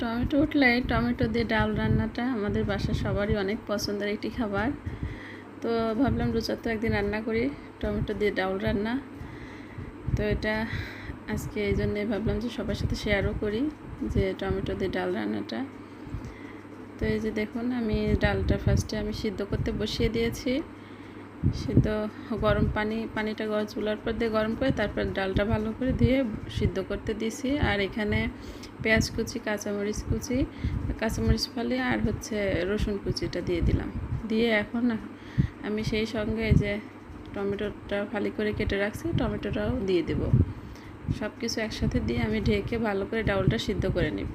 Tomato উঠলে tomato দিয়ে ডাল রান্নাটা আমাদের বাসার সবারই অনেক পছন্দের একটি খাবার। তো ভাবলাম রুচার তো একদিন রান্না করি, টমেটো দিয়ে ডাল রান্না। তো এটা আজকে এই জন্যে ভাবলাম যে সবার সাথে শেয়ারও করি যে টমেটো দিয়ে ডাল রান্নাটা। তো এই যে দেখুন, আমি ডালটা ফার্স্টে আমি সিদ্ধ করতে বসিয়ে দিয়েছি। সিদ্ধ গরম পানি, পানিটা গরম চুলার পর দিয়ে গরম করে তারপর ডালটা ভালো করে দিয়ে সিদ্ধ করতে দিছি আর এখানে পেঁয়াজ কুচি, কাঁচামরিচ কুচি, কাঁচামরিচ ফালি আর হচ্ছে রসুন কুচিটা দিয়ে দিলাম। দিয়ে এখন আমি সেই সঙ্গে এই যে টমেটোটা ফালি করে কেটে রাখছি, টমেটোটাও দিয়ে দেব। সব কিছু একসাথে দিয়ে আমি ঢেকে ভালো করে ডাউলটা সিদ্ধ করে নিব।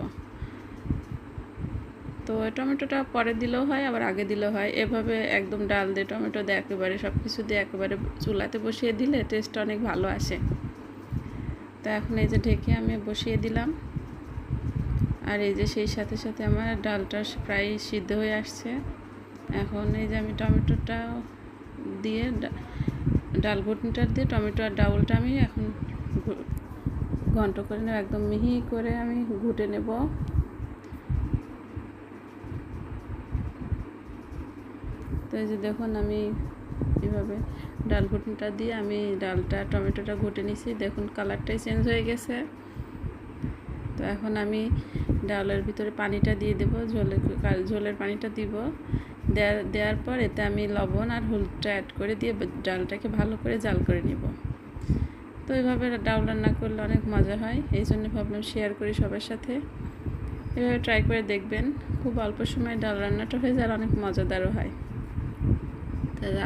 তো টমেটোটা পরে দিলেও হয়, আবার আগে দিলেও হয়। এভাবে একদম ডাল দিয়ে টমেটো দিয়ে একেবারে সব কিছু দিয়ে একেবারে চুলাতে বসিয়ে দিলে টেস্ট অনেক ভালো আসে। তো এখন এই যে ঢেকে আমি বসিয়ে দিলাম। আর এই যে সেই সাথে সাথে আমার ডালটা প্রায় সিদ্ধ হয়ে আসছে। এখন এই যে আমি টমেটোটা দিয়ে ডাল ঘুটনিটা দিয়ে টমেটো আর ডাউলটা আমি এখন ঘন্ট করে নেব, একদম মিহি করে আমি ঘুটে নেব। তো এই যে দেখুন আমি এভাবে ডাল ঘুটনিটা দিয়ে আমি ডালটা, টমেটোটা ঘুটে নিছি। দেখুন কালারটাই চেঞ্জ হয়ে গেছে। তো এখন আমি ডালের ভিতরে পানিটা দিয়ে দেবো ঝোলের ঝোলের পানিটা দিব। দেওয়ার দেওয়ার পর এতে আমি লবণ আর হলুদটা অ্যাড করে দিয়ে ডালটাকে ভালো করে জাল করে নিব। তো এইভাবে ডাল রান্না করলে অনেক মজা হয়, এই জন্য ভাবলাম শেয়ার করি সবার সাথে। এভাবে ট্রাই করে দেখবেন, খুব অল্প সময় ডাল রান্নাটা হয়ে যায় অনেক মজাদারও হয়।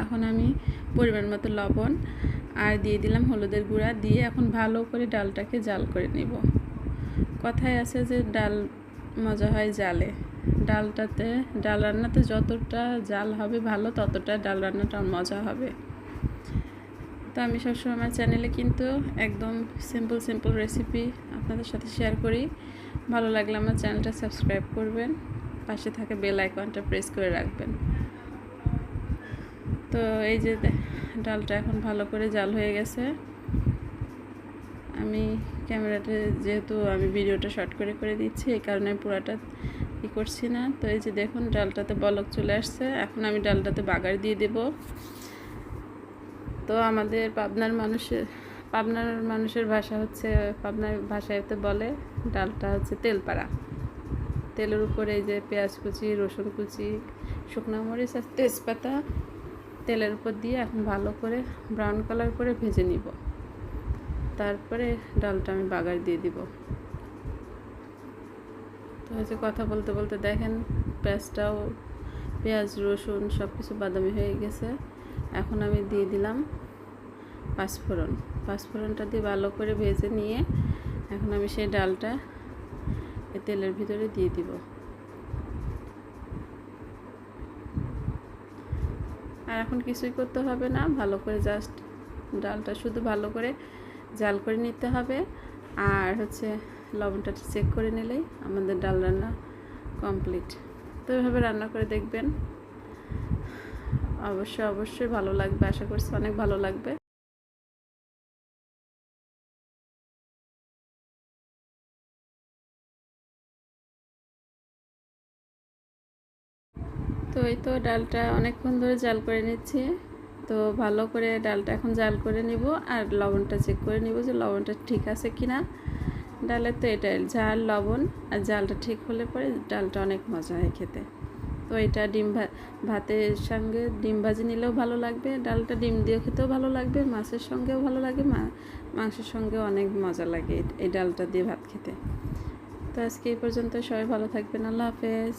এখন আমি পরিমাণ মতো লবণ আর দিয়ে দিলাম হলুদের গুঁড়া দিয়ে এখন ভালো করে ডালটাকে জাল করে নিব। কথায় আছে যে ডাল মজা হয় জালে। ডালটাতে, ডাল রান্নাতে যতটা জাল হবে ভালো, ততটা ডাল রান্নাটা মজা হবে। তো আমি সবসময় আমার চ্যানেলে কিন্তু একদম সিম্পল সিম্পল রেসিপি আপনাদের সাথে শেয়ার করি। ভালো লাগলে আমার চ্যানেলটা সাবস্ক্রাইব করবেন। পাশে থাকে বেল আইকনটা প্রেস করে রাখবেন। তো এই যে ডালটা এখন ভালো করে জাল হয়ে গেছে। আমি ক্যামেরাতে যেহেতু আমি ভিডিওটা শর্ট করে করে দিচ্ছি, এই কারণে পুরাটা ই করছি না। তো এই যে দেখুন, ডালটাতে বলক চলে আসছে। এখন আমি ডালটাতে বাগার দিয়ে দেব। তো আমাদের পাবনার মানুষের পাবনার মানুষের ভাষা হচ্ছে, পাবনার ভাষাতে বলে ডালটা হচ্ছে তেলপাড়া। তেলের উপরে এই যে পেঁয়াজ কুচি, রসুন কুচি, শুকনো মরিচ আর তেজপাতা তেলের উপর দিয়ে এখন ভালো করে ব্রাউন কালার করে ভেজে নিব। তারপরে ডালটা আমি বাগার দিয়ে দিব। তো হচ্ছে কথা বলতে বলতে দেখেন পেঁয়াজটাও পেঁয়াজ, রসুন সব কিছু বাদামি হয়ে গেছে। এখন আমি দিয়ে দিলাম পাঁচফোড়ন। পাঁচফোড়নটা দিয়ে ভালো করে ভেজে নিয়ে এখন আমি সেই ডালটা তেলের ভিতরে দিয়ে দিব। আর এখন কিছুই করতে হবে না, ভালো করে জাস্ট ডালটা শুধু ভালো করে জাল করে নিতে হবে। আর হচ্ছে লবণটা চেক করে নিলেই আমাদের ডাল রান্না কমপ্লিট তো এভাবে রান্না করে দেখবেন। অবশ্যই অবশ্যই ভালো লাগবে, আশা করছি অনেক ভালো লাগবে। তো এই তো ডালটা অনেকক্ষণ ধরে জাল করে নিচ্ছি। তো ভালো করে ডালটা এখন জাল করে নিব আর লবণটা চেক করে নিব যে লবণটা ঠিক আছে কি না ডালের তো এটা ঝাল, লবণ আর জালটা ঠিক হলে পরে ডালটা অনেক মজা হয় খেতে। তো এটা ডিম ভাতের সঙ্গে ডিম ভাজি নিলেও ভালো লাগবে, ডালটা ডিম দিয়ে খেতেও ভালো লাগবে, মাছের সঙ্গেও ভালো লাগে মাংসের সঙ্গেও অনেক মজা লাগে এই ডালটা দিয়ে ভাত খেতে। তো আজকে এই পর্যন্ত সবাই ভালো থাকবেন, আল্লাহ হাফেজ।